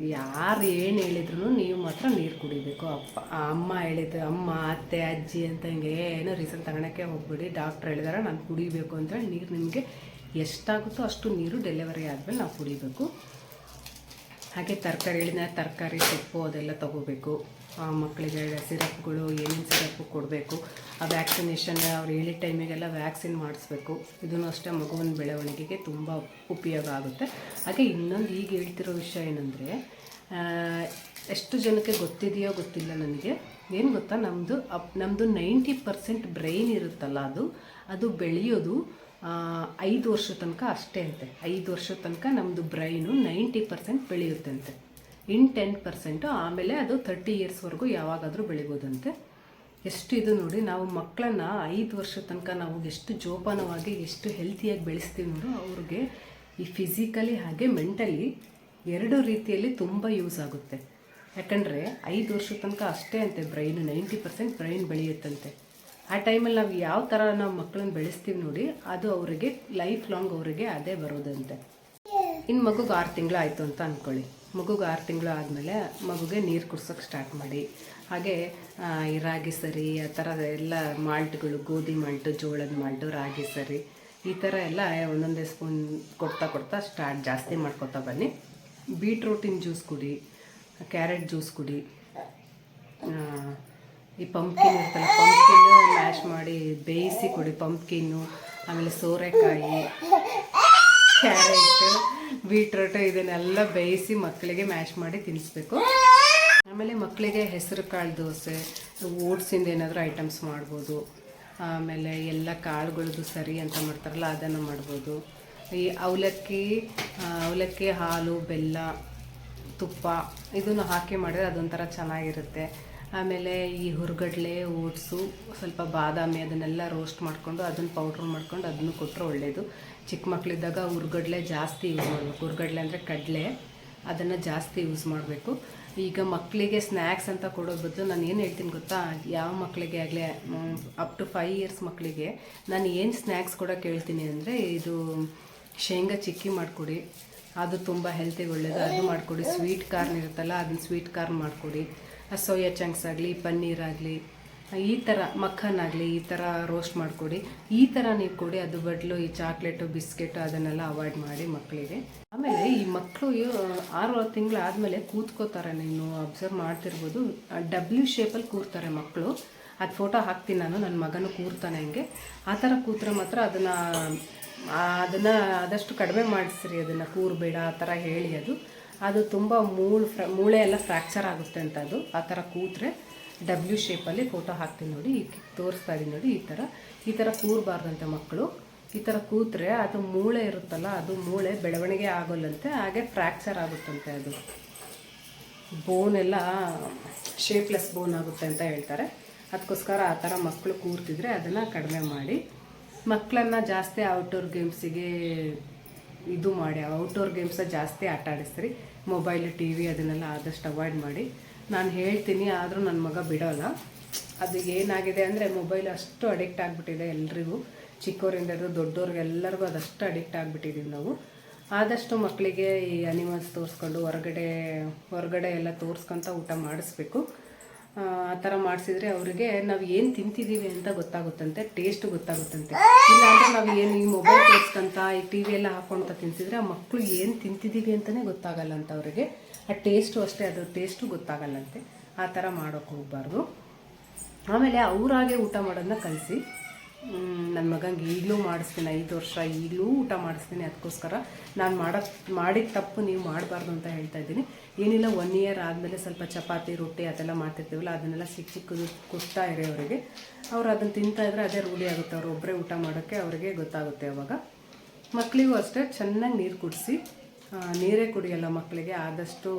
ಯಾರು ಏನು ಹೇಳಿದ್ರು ನೀವು ಮಾತ್ರ ನೀರು ಕುಡಿಬೇಕು. ಅಪ್ಪ ಅಮ್ಮ ಹೇಳಿದ್ದು, ಅಮ್ಮ, ಅತ್ತೆ, ಅಜ್ಜಿ ಅಂತ ಹಿಂಗೆ ಏನೋ ರೀಸನ್ ತಗೊಳಕ್ಕೆ ಹೋಗ್ಬೇಡಿ. ಡಾಕ್ಟ್ರ್ ಹೇಳಿದಾರೆ ನಾನು ಕುಡಿಬೇಕು ಅಂತೇಳಿ ನೀರು ನಿಮಗೆ ಎಷ್ಟಾಗುತ್ತೋ ಅಷ್ಟು ನೀರು ಡೆಲಿವರಿ ಆದಮೇಲೆ ನಾವು ಕುಡಿಬೇಕು. ಹಾಗೆ ತರಕಾರಿ ಹೇಳಿದ ತರಕಾರಿ ಸೊಪ್ಪು ಅದೆಲ್ಲ ತಗೋಬೇಕು. ಆ ಮಕ್ಕಳಿಗೆ ಸಿರಪ್ಗಳು, ಏನೇನು ಸಿರಪ್ ಕೊಡಬೇಕು, ಆ ವ್ಯಾಕ್ಸಿನೇಷನ್ ಅವ್ರು ಹೇಳಿದ ಟೈಮಿಗೆಲ್ಲ ವ್ಯಾಕ್ಸಿನ್ ಮಾಡಿಸ್ಬೇಕು. ಇದನ್ನು ಅಷ್ಟೇ ಮಗುವಿನ ಬೆಳವಣಿಗೆಗೆ ತುಂಬ ಉಪಯೋಗ ಆಗುತ್ತೆ. ಹಾಗೆ ಇನ್ನೊಂದು ಈಗ ಹೇಳ್ತಿರೋ ವಿಷಯ ಏನಂದರೆ ಎಷ್ಟು ಜನಕ್ಕೆ ಗೊತ್ತಿದೆಯೋ ಗೊತ್ತಿಲ್ಲ ನನಗೆ. ಏನು ಗೊತ್ತಾ? ನಮ್ಮದು ಅಪ್ ನಮ್ಮದು ನೈಂಟಿ ಪರ್ಸೆಂಟ್ ಬ್ರೈನ್ ಇರುತ್ತಲ್ಲ ಅದು ಅದು ಬೆಳೆಯೋದು ಐದು ವರ್ಷದ ತನಕ ಅಷ್ಟೇ ಅಂತೆ. ಐದು ವರ್ಷದ ತನಕ ನಮ್ಮದು ಬ್ರೈನು ನೈಂಟಿ ಪರ್ಸೆಂಟ್ ಬೆಳೆಯುತ್ತೆ ಅಂತೆ ಇನ್ ಟೆನ್ ಪರ್ಸೆಂಟು, ಆಮೇಲೆ ಅದು ತರ್ಟಿ ಇಯರ್ಸ್ವರೆಗೂ ಯಾವಾಗಾದರೂ ಬೆಳಿಬೋದಂತೆ. ಎಷ್ಟು ಇದು ನೋಡಿ, ನಾವು ಮಕ್ಕಳನ್ನ ಐದು ವರ್ಷ ತನಕ ನಾವು ಎಷ್ಟು ಜೋಪಾನವಾಗಿ, ಎಷ್ಟು ಹೆಲ್ತಿಯಾಗಿ ಬೆಳೆಸ್ತೀವಿ ನೋಡು, ಅವ್ರಿಗೆ ಈ ಫಿಸಿಕಲಿ ಹಾಗೆ ಮೆಂಟಲಿ ಎರಡು ರೀತಿಯಲ್ಲಿ ತುಂಬ ಯೂಸ್ ಆಗುತ್ತೆ. ಯಾಕಂದರೆ ಐದು ವರ್ಷದ ತನಕ ಅಷ್ಟೇ ಅಂತೆ, ಬ್ರೈನು ನೈಂಟಿ ಪರ್ಸೆಂಟ್ ಬ್ರೈನ್ ಬೆಳೆಯುತ್ತಂತೆ. ಆ ಟೈಮಲ್ಲಿ ನಾವು ಯಾವ ಥರ ನಾವು ಮಕ್ಕಳನ್ನ ಬೆಳೆಸ್ತೀವಿ ನೋಡಿ, ಅದು ಅವರಿಗೆ ಲೈಫ್ ಲಾಂಗ್ ಅವರಿಗೆ ಅದೇ ಬರೋದಂತೆ. ಇನ್ನು ಮಗುಗೆ ಆರು ತಿಂಗಳು ಆಯಿತು ಅಂತ ಅಂದ್ಕೊಳ್ಳಿ ಮಗುಗೆ ಆರು ತಿಂಗಳು ಆದಮೇಲೆ ಮಗುಗೆ ನೀರು ಕುಡ್ಸೋಕ್ಕೆ ಸ್ಟಾರ್ಟ್ ಮಾಡಿ. ಹಾಗೆ ಈ ರಾಗಿ ಸರಿ, ಆ ಥರ ಎಲ್ಲ ಮಾಲ್ಟ್ಗಳು ಗೋಧಿ ಮಾಲ್ಟು ಜೋಳದ ಮಾಲ್ಟು ರಾಗಿ ಸರಿ, ಈ ಥರ ಎಲ್ಲ ಒಂದೊಂದೇ ಸ್ಪೂನ್ ಕೊಡ್ತಾ ಕೊಡ್ತಾ ಸ್ಟಾರ್ಟ್ ಜಾಸ್ತಿ ಮಾಡ್ಕೊತಾ ಬನ್ನಿ. ಬೀಟ್ರೂಟಿನ ಜ್ಯೂಸ್ ಕುಡಿ ಕ್ಯಾರೆಟ್ ಜ್ಯೂಸ್ ಕುಡಿ ಈ ಪಂಪ್ಕಿನ್ ಇರ್ತಲ್ಲ ಪಂಪ್ಕಿನ್ ಮ್ಯಾಶ್ ಮಾಡಿ ಬೇಯಿಸಿ ಕೊಡಿ ಪಂಪ್ಕಿನ್ನು ಆಮೇಲೆ ಸೋರೆಕಾಯಿ, ಕ್ಯಾರೆಟ್ ಬೀಟ್ರೂಟ್ ಇದನ್ನೆಲ್ಲ ಬೇಯಿಸಿ ಮಕ್ಕಳಿಗೆ ಮ್ಯಾಶ್ ಮಾಡಿ ತಿನ್ನಿಸ್ಬೇಕು ಆಮೇಲೆ ಮಕ್ಕಳಿಗೆ ಹೆಸರು ಕಾಳು ದೋಸೆ ಓಟ್ಸಿಂದ ಏನಾದರೂ ಐಟಮ್ಸ್ ಮಾಡ್ಬೋದು. ಆಮೇಲೆ ಎಲ್ಲ ಕಾಳುಗಳದ್ದು ಸರಿ ಅಂತ ಮಾಡ್ತಾರಲ್ಲ, ಅದನ್ನು ಮಾಡ್ಬೋದು. ಈ ಅವಲಕ್ಕಿ ಅವಲಕ್ಕಿ, ಹಾಲು, ಬೆಲ್ಲ, ತುಪ್ಪ, ಇದನ್ನು ಹಾಕಿ ಮಾಡಿದ್ರೆ ಅದೊಂಥರ ಚೆನ್ನಾಗಿರುತ್ತೆ. ಆಮೇಲೆ ಈ ಹುರ್ಗಡ್ಲೆ, ಓಟ್ಸು, ಸ್ವಲ್ಪ ಬಾದಾಮಿ ಅದನ್ನೆಲ್ಲ ರೋಸ್ಟ್ ಮಾಡಿಕೊಂಡು ಅದನ್ನು ಪೌಡ್ರ್ ಮಾಡ್ಕೊಂಡು ಅದನ್ನು ಕೊಟ್ಟರೆ ಒಳ್ಳೆಯದು ಚಿಕ್ಕ ಮಕ್ಕಳಿದ್ದಾಗ ಹುರ್ಗಡ್ಲೆ ಜಾಸ್ತಿ ಯೂಸ್ ಮಾಡಬೇಕು. ಹುರ್ಗಡ್ಲೆ ಅಂದರೆ ಕಡಲೆ, ಅದನ್ನು ಜಾಸ್ತಿ ಯೂಸ್ ಮಾಡಬೇಕು. ಈಗ ಮಕ್ಕಳಿಗೆ ಸ್ನ್ಯಾಕ್ಸ್ ಅಂತ ಕೊಡೋ ಬದಲು ನಾನು ಏನು ಹೇಳ್ತೀನಿ ಗೊತ್ತಾ? ಯಾವ ಮಕ್ಕಳಿಗೆ ಆಗಲಿ ಅಪ್ ಟು ಫೈವ್ ಇಯರ್ಸ್ ಮಕ್ಕಳಿಗೆ ನಾನು ಏನು ಸ್ನ್ಯಾಕ್ಸ್ ಕೂಡ ಕೇಳ್ತೀನಿ ಅಂದರೆ ಇದು ಶೇಂಗಾ ಚಿಕ್ಕಿ ಮಾಡಿಕೊಡಿ. ಅದು ತುಂಬ ಹೆಲ್ತಿಗೆ ಒಳ್ಳೆಯದು ಅದು ಮಾಡಿಕೊಡಿ. ಸ್ವೀಟ್ ಕಾರ್ನ್ ಇರುತ್ತಲ್ಲ, ಅದನ್ನ ಸ್ವೀಟ್ ಕಾರ್ನ್ ಮಾಡಿಕೊಡಿ. ಸೋಯಾ ಚಂಕ್ಸ್ ಆಗಲಿ, ಪನ್ನೀರ್ ಆಗಲಿ, ಈ ಥರ ಮಕ್ಕನ್ ಆಗಲಿ, ಈ ಥರ ರೋಸ್ಟ್ ಮಾಡಿಕೊಡಿ. ಈ ಥರ ನೀವು ಕೊಡಿ, ಅದು ಬದಲು ಈ ಚಾಕ್ಲೇಟು ಬಿಸ್ಕೆಟು ಅದನ್ನೆಲ್ಲ ಅವಾಯ್ಡ್ ಮಾಡಿ ಮಕ್ಕಳಿಗೆ ಆಮೇಲೆ ಈ ಮಕ್ಕಳು ಆರು ತಿಂಗಳು ಆದಮೇಲೆ ಕೂತ್ಕೋತಾರೆ ನೀನು ಅಬ್ಸರ್ವ್ ಮಾಡ್ತಿರ್ಬೋದು. ಡಬ್ಲ್ಯೂ ಶೇಪಲ್ಲಿ ಕೂರ್ತಾರೆ ಮಕ್ಕಳು ಅದು ಫೋಟೋ ಹಾಕ್ತೀನಿ ನಾನು ನನ್ನ ಮಗನೂ ಕೂರ್ತಾನೆ ಹಂಗೆ. ಆ ಥರ ಕೂತ್ರೆ ಮಾತ್ರ ಅದನ್ನು ಅದನ್ನು ಆದಷ್ಟು ಕಡಿಮೆ ಮಾಡಿಸ್ರಿ, ಅದನ್ನು ಕೂರಬೇಡ, ಆ ಥರ ಹೇಳಿ ಅದು. ಅದು ತುಂಬ ಮೂಳು ಫ್ರ, ಮೂಳೆ ಎಲ್ಲ ಫ್ರ್ಯಾಕ್ಚರ್ ಆಗುತ್ತೆ ಅಂತ ಅದು ಆ ಥರ ಕೂತ್ರೆ ಡಬ್ಲ್ಯೂ ಶೇಪಲ್ಲಿ ಫೋಟೋ ಹಾಕ್ತೀನಿ ನೋಡಿ, ಈ ತೋರಿಸ್ತಾ ಇದ್ದೀನಿ ನೋಡಿ, ಈ ಥರ. ಈ ಥರ ಕೂರಬಾರ್ದಂತೆ ಮಕ್ಕಳು. ಈ ಥರ ಕೂತ್ರೆ ಅದು ಮೂಳೆ ಇರುತ್ತಲ್ಲ, ಅದು ಮೂಳೆ ಬೆಳವಣಿಗೆ ಆಗೋಲ್ಲಂತೆ, ಹಾಗೆ ಫ್ರ್ಯಾಕ್ಚರ್ ಆಗುತ್ತಂತೆ ಅದು. ಬೋನ್ ಎಲ್ಲ ಶೇಪ್ಲೆಸ್ ಬೋನ್ ಆಗುತ್ತೆ ಅಂತ ಹೇಳ್ತಾರೆ. ಅದಕ್ಕೋಸ್ಕರ ಆ ಥರ ಮಕ್ಕಳು ಕೂರ್ತಿದ್ರೆ ಅದನ್ನು ಕಡಿಮೆ ಮಾಡಿ. ಮಕ್ಕಳನ್ನ ಜಾಸ್ತಿ ಔಟ್ಡೋರ್ ಗೇಮ್ಸಿಗೆ ಇದು ಮಾಡಿ ಔಟ್ಡೋರ್ ಗೇಮ್ಸ ಜಾಸ್ತಿ ಆಟ ಆಡಿಸ್ತೀರಿ. ಮೊಬೈಲ್ ಟಿ ವಿ ಅದನ್ನೆಲ್ಲ ಆದಷ್ಟು ಅವಾಯ್ಡ್ ಮಾಡಿ. ನಾನು ಹೇಳ್ತೀನಿ, ಆದರೂ ನನ್ನ ಮಗ ಬಿಡೋಲ್ಲ. ಅದು ಏನಾಗಿದೆ ಅಂದರೆ ಮೊಬೈಲ್ ಅಷ್ಟು ಅಡಿಕ್ಟ್ ಆಗಿಬಿಟ್ಟಿದೆ ಎಲ್ರಿಗೂ. ಚಿಕ್ಕವರಿಂದ ಹಿಡಿದು ದೊಡ್ಡವ್ರಿಗೆಲ್ಲರಿಗೂ ಅದಷ್ಟು ಅಡಿಕ್ಟ್ ಆಗಿಬಿಟ್ಟಿದ್ದೀವಿ ನಾವು. ಆದಷ್ಟು ಮಕ್ಕಳಿಗೆ ಈ ಅನಿಮಲ್ಸ್ ತೋರಿಸ್ಕೊಂಡು, ಹೊರಗಡೆ ಹೊರಗಡೆ ಎಲ್ಲ ತೋರಿಸ್ಕೊತ ಊಟ ಮಾಡಿಸ್ಬೇಕು. ಆ ತರ ಮಾಡಿಸಿದ್ರೆ ಅವರಿಗೆ ನಾವು ಏನು ತಿಂತಿದ್ದೀವಿ ಅಂತ ಗೊತ್ತಾಗುತ್ತಂತೆ ಟೇಸ್ಟ್ ಗೊತ್ತಾಗುತ್ತಂತೆ. ಇಲ್ಲ ಅಂದರೆ ನಾವು ಏನು ಈ ಮೊಬೈಲ್ ತೋರಿಸ್ಕೊಂತ ಈ ಟಿ ವಿ ಎಲ್ಲ ಹಾಕ್ಕೊಳ್ತಾ ತಿಂತಿದ್ರೆ ಆ ಮಕ್ಕಳು ಏನು ತಿಂತಿದ್ದೀವಿ ಅಂತಲೇ ಗೊತ್ತಾಗಲ್ಲ ಅಂತ ಅವರಿಗೆ. ಆ ಟೇಸ್ಟು ಅಷ್ಟೇ, ಅದು ಟೇಸ್ಟು ಗೊತ್ತಾಗಲ್ಲಂತೆ. ಆ ಥರ ಮಾಡೋಕ್ಕೆ ಹೋಗಬಾರ್ದು. ಆಮೇಲೆ ಅವರಾಗೆ ಊಟ ಮಾಡೋದನ್ನ ಕಲಿಸಿ. ನನ್ನ ಮಗಂಗೆ ಈಗಲೂ ಮಾಡಿಸ್ತೀನಿ, ಐದು ವರ್ಷ ಈಗಲೂ ಊಟ ಮಾಡಿಸ್ತೀನಿ ಅದಕ್ಕೋಸ್ಕರ ನಾನು ಮಾಡೋ ಮಾಡಿದ ತಪ್ಪು ನೀವು ಮಾಡಬಾರ್ದು ಅಂತ ಹೇಳ್ತಾ ಇದ್ದೀನಿ. ಏನಿಲ್ಲ ಒನ್ ಇಯರ್ ಆದಮೇಲೆ ಸ್ವಲ್ಪ ಚಪಾತಿ, ರೊಟ್ಟಿ ಅದೆಲ್ಲ ಮಾಡ್ತಿರ್ತೀವಲ್ಲ, ಅದನ್ನೆಲ್ಲ ಚಿಕ್ಕ ಚಿಕ್ಕದು ಕೊಡ್ತಾ ಇರಿ ಅವರಿಗೆ ಅವ್ರು ಅದನ್ನು ತಿಂತಾ ಇದ್ರೆ ಅದೇ ರೂಢಿ ಆಗುತ್ತೆ. ಅವ್ರು ಒಬ್ಬರೇ ಊಟ ಮಾಡೋಕ್ಕೆ ಅವರಿಗೆ ಗೊತ್ತಾಗುತ್ತೆ ಅವಾಗ. ಮಕ್ಕಳಿಗೂ ಅಷ್ಟೇ, ಚೆನ್ನಾಗಿ ನೀರು ಕುಡಿಸಿ ನೀರೇ ಕುಡಿಯಲ್ಲ ಮಕ್ಕಳಿಗೆ ಆದಷ್ಟು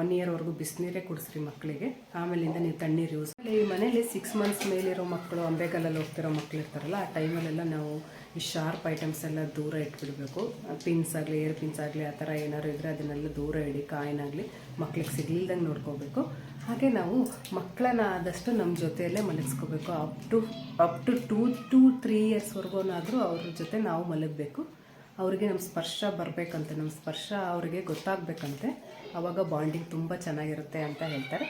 ಒನ್ ಇಯರ್ವರೆಗೂ ಬಿಸಿನೀರೇ ಕುಡಿಸ್ರಿ ಮಕ್ಕಳಿಗೆ ಆಮೇಲಿಂದ ನೀವು ತಣ್ಣೀರು ಯೂಸ್ ಈ ಮನೇಲಿ ಸಿಕ್ಸ್ ಮಂತ್ಸ್ ಮೇಲಿರೋ ಮಕ್ಕಳು ಅಂಬೆಗಾಲಲ್ಲಿ ಹೋಗ್ತಿರೋ ಮಕ್ಕಳು ಇರ್ತಾರಲ್ಲ, ಆ ಟೈಮಲ್ಲೆಲ್ಲ ನಾವು ಈ ಶಾರ್ಪ್ ಐಟಮ್ಸ್ ಎಲ್ಲ ದೂರ ಇಟ್ಬಿಡಬೇಕು. ಪಿನ್ಸ್ ಆಗಲಿ ಏರ್ ಪಿನ್ಸ್ ಆಗಲಿ, ಆ ಥರ ಏನಾದ್ರು ಇದ್ದರೆ ಅದನ್ನೆಲ್ಲ ದೂರ ಇಡಿ ಕಾಯಿನಾಗಲಿ ಮಕ್ಳಿಗೆ ಸಿಗ್ಲಿಲ್ದಂಗೆ ನೋಡ್ಕೋಬೇಕು. ಹಾಗೆ ನಾವು ಮಕ್ಕಳನ್ನ ಆದಷ್ಟು ನಮ್ಮ ಜೊತೆಯಲ್ಲೇ ಮಲಗಿಸ್ಕೋಬೇಕು. Up to up to two to three ಇಯರ್ಸ್ವರೆಗೂನಾದರೂ ಅವ್ರ ಜೊತೆ ನಾವು ಮಲಗಬೇಕು. ಅವ್ರಿಗೆ ನಮ್ಮ ಸ್ಪರ್ಶ ಬರಬೇಕಂತೆ ನಮ್ಮ ಸ್ಪರ್ಶ ಅವರಿಗೆ ಗೊತ್ತಾಗಬೇಕಂತೆ. ಆವಾಗ ಬಾಂಡಿಂಗ್ ತುಂಬ ಚೆನ್ನಾಗಿರುತ್ತೆ ಅಂತ ಹೇಳ್ತಾರೆ.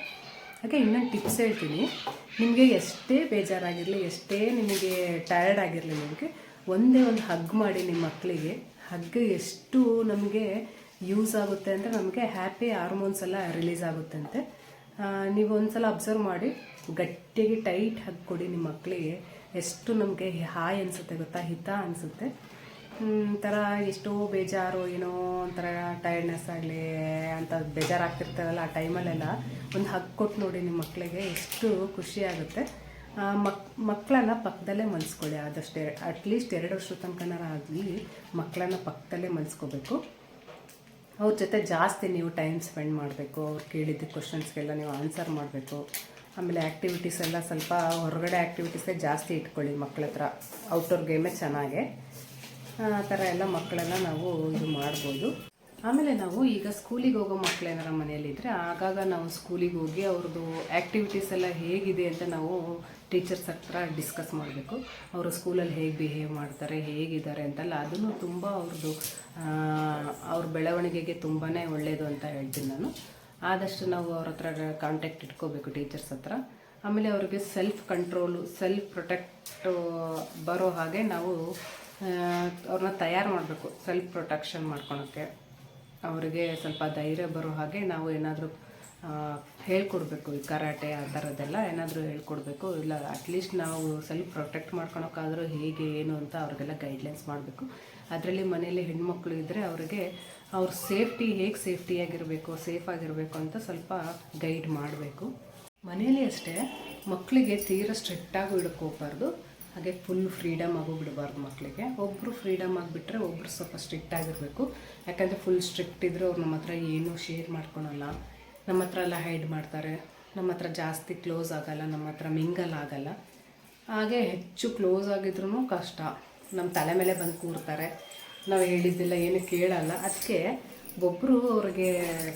ಹಾಗೆ ಇನ್ನೊಂದು ಟಿಪ್ಸ್ ಹೇಳ್ತೀನಿ. ನಿಮಗೆ ಎಷ್ಟೇ ಬೇಜಾರಾಗಿರಲಿ, ಎಷ್ಟೇ ನಿಮಗೆ ಟಯರ್ಡ್ ಆಗಿರಲಿ ನಿಮಗೆ, ಒಂದೇ ಒಂದು ಹಗ್ ಮಾಡಿ ನಿಮ್ಮ ಮಕ್ಕಳಿಗೆ ಹಗ್ ಎಷ್ಟು ನಮಗೆ ಯೂಸ್ ಆಗುತ್ತೆ ಅಂದರೆ ನಮಗೆ ಹ್ಯಾಪಿ ಹಾರ್ಮೋನ್ಸ್ ಎಲ್ಲ ರಿಲೀಸ್ ಆಗುತ್ತಂತೆ. ಅಂತೆ ನೀವು ಒಂದ್ಸಲ ಅಬ್ಸರ್ವ್ ಮಾಡಿ ಗಟ್ಟಿಯಾಗಿ ಟೈಟ್ ಹಗ್ ಕೊಡಿ ನಿಮ್ಮ ಮಕ್ಕಳಿಗೆ ಎಷ್ಟು ನಮಗೆ ಹಾಯ್ ಅನಿಸುತ್ತೆ ಗೊತ್ತಾ? ಹಿತ ಅನಿಸುತ್ತೆ. ಥರ ಎಷ್ಟೋ ಬೇಜಾರು, ಏನೋ ಒಂಥರ ಟೈರ್ಡ್ನೆಸ್ ಆಗಲಿ ಅಂತ ಬೇಜಾರಾಗ್ತಿರ್ತಾರಲ್ಲ ಆ ಟೈಮಲ್ಲೆಲ್ಲ ಒಂದು ಹಗ್ ಕೊಟ್ಟು ನೋಡಿ ನಿಮ್ಮ ಮಕ್ಕಳಿಗೆ ಎಷ್ಟು ಖುಷಿ ಆಗುತ್ತೆ. ಮಕ್ ಮಕ್ಕಳನ್ನ ಪಕ್ಕದಲ್ಲೇ ಮಲ್ಸ್ಕೊಳ್ಳಿ ಆದಷ್ಟು ಅಟ್ಲೀಸ್ಟ್ ಎರಡು ವರ್ಷದ ತನಕನಾರ ಆಗಲಿ ಮಕ್ಕಳನ್ನ ಪಕ್ಕದಲ್ಲೇ ಮಲ್ಸ್ಕೋಬೇಕು ಅವ್ರ ಜೊತೆ ಜಾಸ್ತಿ ನೀವು ಟೈಮ್ ಸ್ಪೆಂಡ್ ಮಾಡಬೇಕು. ಅವ್ರು ಕೇಳಿದ್ದ ಕ್ವಶನ್ಸ್ಗೆಲ್ಲ ನೀವು ಆನ್ಸರ್ ಮಾಡಬೇಕು. ಆಮೇಲೆ ಆ್ಯಕ್ಟಿವಿಟೀಸ್ ಎಲ್ಲ ಸ್ವಲ್ಪ ಹೊರಗಡೆ ಆ್ಯಕ್ಟಿವಿಟೀಸೇ ಜಾಸ್ತಿ ಇಟ್ಕೊಳ್ಳಿ ಮಕ್ಕಳ ಹತ್ರ ಔಟ್ಡೋರ್ ಗೇಮೇ ಚೆನ್ನಾಗೆ. ಆ ಥರ ಎಲ್ಲ ಮಕ್ಕಳೆಲ್ಲ ನಾವು ಇದು ಮಾಡ್ಬೋದು. ಆಮೇಲೆ ನಾವು ಈಗ ಸ್ಕೂಲಿಗೆ ಹೋಗೋ ಮಕ್ಕಳು ಏನಾರ ಮನೆಯಲ್ಲಿದ್ದರೆ ಆಗಾಗ ನಾವು ಸ್ಕೂಲಿಗೆ ಹೋಗಿ ಅವ್ರದ್ದು ಆ್ಯಕ್ಟಿವಿಟೀಸ್ ಎಲ್ಲ ಹೇಗಿದೆ ಅಂತ ನಾವು ಟೀಚರ್ಸ್ ಹತ್ರ ಡಿಸ್ಕಸ್ ಮಾಡಬೇಕು. ಅವರು ಸ್ಕೂಲಲ್ಲಿ ಹೇಗೆ ಬಿಹೇವ್ ಮಾಡ್ತಾರೆ, ಹೇಗಿದ್ದಾರೆ ಅಂತೆಲ್ಲ, ಅದನ್ನು ತುಂಬ ಅವ್ರದ್ದು ಅವ್ರ ಬೆಳವಣಿಗೆಗೆ ತುಂಬಾ ಒಳ್ಳೆಯದು ಅಂತ ಹೇಳ್ತೀನಿ ನಾನು. ಆದಷ್ಟು ನಾವು ಅವ್ರ ಹತ್ರ ಕಾಂಟ್ಯಾಕ್ಟ್ ಇಟ್ಕೋಬೇಕು ಟೀಚರ್ಸ್ ಹತ್ರ. ಆಮೇಲೆ ಅವ್ರಿಗೆ ಸೆಲ್ಫ್ ಕಂಟ್ರೋಲು ಸೆಲ್ಫ್ ಪ್ರೊಟೆಕ್ಟ್ ಬರೋ ಹಾಗೆ ನಾವು ಅವ್ರನ್ನ ತಯಾರು ಮಾಡಬೇಕು ಸೆಲ್ಫ್ ಪ್ರೊಟೆಕ್ಷನ್ ಮಾಡ್ಕೊಳಕ್ಕೆ. ಅವರಿಗೆ ಸ್ವಲ್ಪ ಧೈರ್ಯ ಬರೋ ಹಾಗೆ ನಾವು ಏನಾದರೂ ಹೇಳ್ಕೊಡ್ಬೇಕು ಈ ಕರಾಟೆ ಆ ಥರದ್ದೆಲ್ಲ ಏನಾದರೂ ಹೇಳ್ಕೊಡ್ಬೇಕು. ಇಲ್ಲ ಅಟ್ಲೀಸ್ಟ್ ನಾವು ಸೆಲ್ಫ್ ಪ್ರೊಟೆಕ್ಟ್ ಮಾಡ್ಕೊಳೋಕ್ಕಾದರೂ ಹೇಗೆ, ಏನು ಅಂತ ಅವ್ರಿಗೆಲ್ಲ ಗೈಡ್ಲೈನ್ಸ್ ಮಾಡಬೇಕು. ಅದರಲ್ಲಿ ಮನೆಯಲ್ಲಿ ಹೆಣ್ಮಕ್ಳು ಇದ್ದರೆ ಅವರಿಗೆ ಅವ್ರ ಸೇಫ್ಟಿ ಹೇಗೆ ಸೇಫ್ಟಿಯಾಗಿರಬೇಕು ಸೇಫ್ ಆಗಿರಬೇಕು ಅಂತ ಸ್ವಲ್ಪ ಗೈಡ್ ಮಾಡಬೇಕು. ಮನೆಯಲ್ಲಿ ಅಷ್ಟೇ ಮಕ್ಕಳಿಗೆ ತೀರಾ ಸ್ಟ್ರಿಕ್ಟಾಗೂ ಇಡಕ್ಕೆ ಹೋಗ್ಬಾರ್ದು. ಹಾಗೆ ಫುಲ್ ಫ್ರೀಡಮ್ ಆಗೋಗ್ಬಿಡಬಾರ್ದು ಬಿಡಬಾರ್ದು ಮಕ್ಕಳಿಗೆ ಒಬ್ಬರು ಫ್ರೀಡಮ್ ಆಗಿಬಿಟ್ರೆ ಒಬ್ಬರು ಸ್ವಲ್ಪ ಸ್ಟ್ರಿಕ್ಟ್ ಆಗಿರಬೇಕು. ಯಾಕಂದರೆ ಫುಲ್ ಸ್ಟ್ರಿಕ್ಟ್ ಇದ್ದರೆ ಅವ್ರು ನಮ್ಮ ಹತ್ರ ಏನೂ ಶೇರ್ ಮಾಡ್ಕೊಳಲ್ಲ. ನಮ್ಮ ಹತ್ರ ಎಲ್ಲ ಹೈಡ್ ಮಾಡ್ತಾರೆ. ನಮ್ಮ ಹತ್ರ ಜಾಸ್ತಿ ಕ್ಲೋಸ್ ಆಗೋಲ್ಲ, ನಮ್ಮ ಹತ್ರ ಮಿಂಗಲ್ ಆಗಲ್ಲ. ಹಾಗೆ ಹೆಚ್ಚು ಕ್ಲೋಸ್ ಆಗಿದ್ರೂ ಕಷ್ಟ. ನಮ್ಮ ತಲೆ ಮೇಲೆ ಬಂದು ಕೂರ್ತಾರೆ. ನಾವು ಹೇಳಿದ್ದಿಲ್ಲ, ಏನು ಕೇಳಲ್ಲ. ಅದಕ್ಕೆ ಒಬ್ಬರು ಅವ್ರಿಗೆ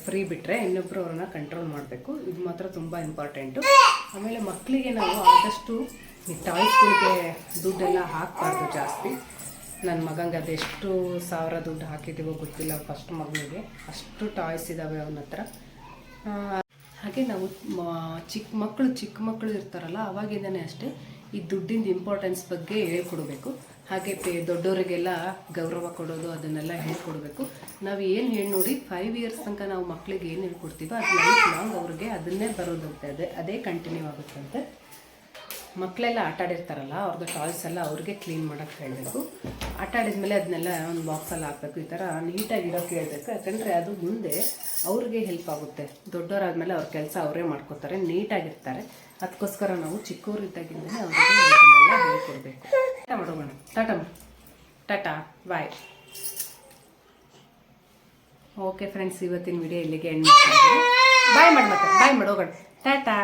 ಫ್ರೀ ಬಿಟ್ಟರೆ ಇನ್ನೊಬ್ಬರು ಅವ್ರನ್ನ ಕಂಟ್ರೋಲ್ ಮಾಡಬೇಕು. ಇದು ಮಾತ್ರ ತುಂಬ ಇಂಪಾರ್ಟೆಂಟು ಆಮೇಲೆ ಮಕ್ಕಳಿಗೆ ನಾವು ಆದಷ್ಟು ಈ ಟಾಯ್ಸ್ಗಳಿಗೆ ದುಡ್ಡೆಲ್ಲ ಹಾಕಬಾರ್ದು ಜಾಸ್ತಿ. ನನ್ನ ಮಗಂಗೆ ಅದೆಷ್ಟು ಸಾವಿರ ದುಡ್ಡು ಹಾಕಿದ್ದೀವೋ ಗೊತ್ತಿಲ್ಲ ಫಸ್ಟ್ ಮಗನಿಗೆ ಅಷ್ಟು ಟಾಯ್ಸ್ ಇದ್ದಾವೆ ಅವನ ಹತ್ರ. ಹಾಗೆ ನಾವು ಚಿಕ್ಕ ಮಕ್ಕಳು ಚಿಕ್ಕ ಮಕ್ಕಳು ಇರ್ತಾರಲ್ಲ, ಅವಾಗಿಂದನೇ ಅಷ್ಟೇ ಈ ದುಡ್ಡಿಂದ ಇಂಪಾರ್ಟೆನ್ಸ್ ಬಗ್ಗೆ ಹೇಳ್ಕೊಡ್ಬೇಕು. ಹಾಗೆ ಪೇ ದೊಡ್ಡವರಿಗೆಲ್ಲ ಗೌರವ ಕೊಡೋದು, ಅದನ್ನೆಲ್ಲ ಹೇಳ್ಕೊಡ್ಬೇಕು. ನಾವು ಏನು ಹೇಳಿ ನೋಡಿ ಫೈವ್ ಇಯರ್ಸ್ ತನಕ ನಾವು ಮಕ್ಕಳಿಗೆ ಏನು ಹೇಳ್ಕೊಡ್ತೀವೋ, ಅದು ಲೈಫ್ ಲಾಂಗ್ ಅವ್ರಿಗೆ ಅದನ್ನೇ ಬರೋದಂತೆ, ಅದೇ ಅದೇ ಕಂಟಿನ್ಯೂ ಆಗುತ್ತಂತೆ ಮಕ್ಕಳೆಲ್ಲ ಆಟಾಡಿರ್ತಾರಲ್ಲ ಅವ್ರದ್ದು ಟಾಯ್ಸ್ ಎಲ್ಲ ಅವ್ರಿಗೆ ಕ್ಲೀನ್ ಮಾಡೋಕ್ಕೆ ಹೇಳಬೇಕು. ಆಟ ಆಡಿದ್ಮೇಲೆ ಅದನ್ನೆಲ್ಲ ಒಂದು ಬಾಕ್ಸಲ್ಲಿ ಹಾಕಬೇಕು, ಈ ಥರ ನೀಟಾಗಿರೋಕ್ಕೆ ಹೇಳಬೇಕು. ಯಾಕಂದರೆ ಅದು ಮುಂದೆ ಅವ್ರಿಗೆ ಹೆಲ್ಪ್ ಆಗುತ್ತೆ. ದೊಡ್ಡವರಾದ್ಮೇಲೆ ಅವ್ರ ಕೆಲಸ ಅವರೇ ಮಾಡ್ಕೋತಾರೆ ನೀಟಾಗಿರ್ತಾರೆ ಅದಕ್ಕೋಸ್ಕರ ನಾವು ಚಿಕ್ಕವರಿದ್ದಾಗಿಂದಲೇ ಅವ್ರಿಗೆ ಇದನ್ನೆಲ್ಲ ಹೇಳ್ಕೊಡ್ಬೇಕು. ಟಾಟಾ ಮಾಡೋಣ Tata Tata bye okay friends ಇವತ್ತಿನ ವಿಡಿಯೋ ಇಲ್ಲಿಗೆ ಎಂಡ್ ಬಾಯ್ ಮಾಡಿ ಮತ್ತೆ. ಬಾಯ್ ಮಾಡೋಗೋಣ ಟಾಟಾ.